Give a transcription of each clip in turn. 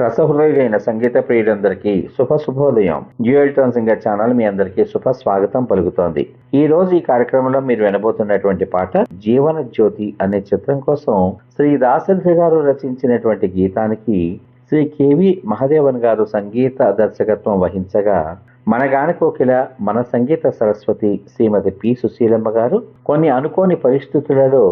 రసహృదయులైన సంగీత ప్రియులందరికీ శుభ శుభోదయం. జ్యువెల్టన్ singer channel మీ అందరికీ శుభ స్వాగతం పలుకుతోంది. ఈ రోజు ఈ కార్యక్రమంలో మీరు వినబోతున్నటువంటి పాట జీవన జ్యోతి అనే చిత్రం కోసం శ్రీ దాసరి గారు రచించినటువంటి గీతానికి శ్రీ కేవి మహదేవన్ గారు సంగీత దర్శకత్వం వహించగా మన గానకోకిల మన సంగీత సరస్వతి శ్రీమతి పి సుశీలమ్మ గారు కొన్ని అనుకోని పరిస్థితులలో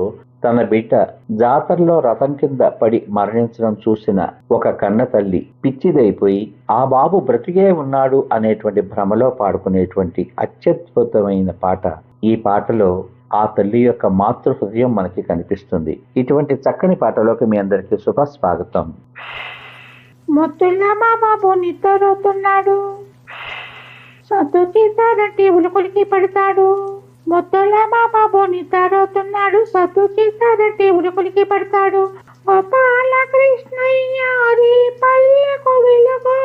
తన బిడ్డ జాతరలో రథం కింద పడి మరణించడం చూసిన ఒక కన్న తల్లి పిచ్చిదైపోయి ఆ బాబు బ్రతికే ఉన్నాడు అనేటువంటి భ్రమలో పాడుకునేటువంటి అత్యద్భుతమైన పాట. ఈ పాటలో ఆ తల్లి యొక్క మాతృ హృదయం మనకి కనిపిస్తుంది. ఇటువంటి చక్కని పాటలోకి మీ అందరికీ శుభ స్వాగతం మొత్తుల మా బాబు నిద్రపోతున్నాడు. సత్తుకి చేశారంటే ఉలుకులికి పడతాడు. ముద్దుల మామ బోనితారవుతున్నాడు సద్దు చేశాడంటే ఉరుకులికి పడతాడు గోపాల కృష్ణయ్య రే పల్లెకు వెలుగు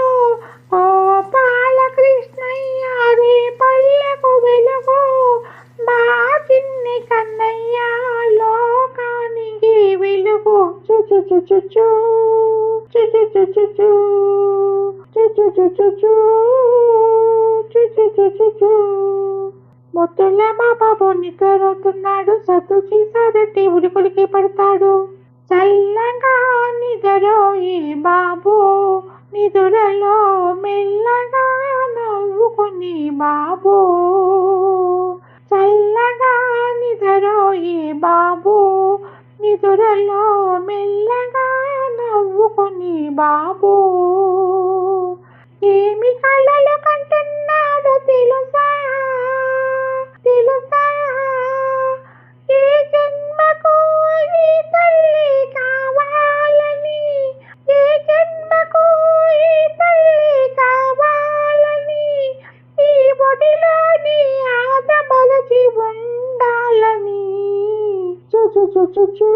గోపాల కృష్ణయ్య రే పల్లెకు వెలుగు మా చిన్ని కన్నయ్య లోకానికి వెలుగు చుచు చుచు చూ చుచు చుచు చూ చుచు చుచు చూ చుచు చుచు మొత్తుల్లే మా బాబు నిద్రవుతున్నాడు సత్తు సారెట్టి ఉలికులికి పడతాడు. చల్లగా నిద్రోయే బాబు నిదురలో మెల్లగా నవ్వుకుని బాబు. చల్లగా నిద్రోయే బాబు నిదురలో మెల్లగా నవ్వుకుని బాబు. మామ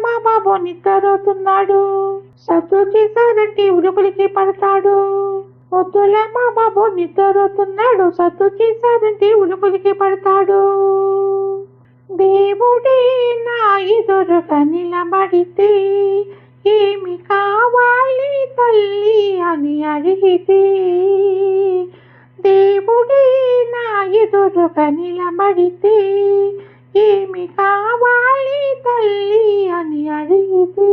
మా బాబు నిద్రపోతున్నాడు. సత్తు చేశారంటే ఉడుకులకి పడతాడు. మొత్తల మా బాబు నిద్రపోతున్నాడు. సత్తు చేశారంటే ఉడుకులకి పడతాడు. దేవుడే నా ఎదురుగా నిలబడితే ఏమి కా తల్లి అని అడిగితే దేవుడే నా ఎదురుగ నిలబడితే ఏమి కావాలి తల్లి అని అడిగితే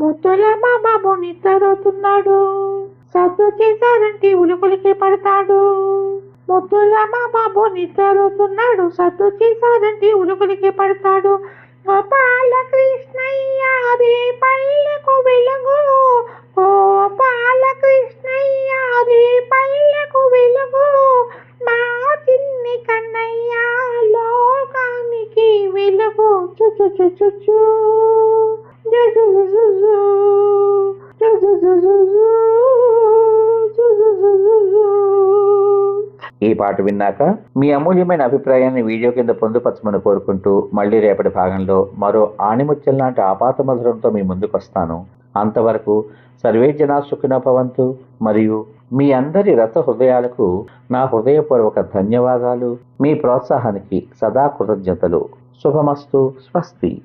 ముత్తుల మామ నిద్రపోతున్నాడు. సద్దు చేశారంటే ఉలుకులకి పడతాడు. ముత్తుల మా బాబు నిద్రపోతున్నాడు. సద్దు చేశారంటే ఉలుకులకి పడతాడు. గోపాల కృష్ణయ్య రే పల్లెకు వెలుగు. ఈ పాట విన్నాక మీ అమూల్యమైన అభిప్రాయాన్ని వీడియో కింద పొందుపరచమని కోరుకుంటూ మళ్ళీ రేపటి భాగంలో మరో ఆణిముత్యం లాంటి ఆపాత మధురంతో మీ ముందుకు వస్తాను అంతవరకు సర్వే జనా సుఖినోపవంతు మరియు మీ అందరి రస హృదయాలకు నా హృదయపూర్వక ధన్యవాదాలు. మీ ప్రోత్సాహానికి సదా కృతజ్ఞతలు. శుభమస్తు. స్వస్తి.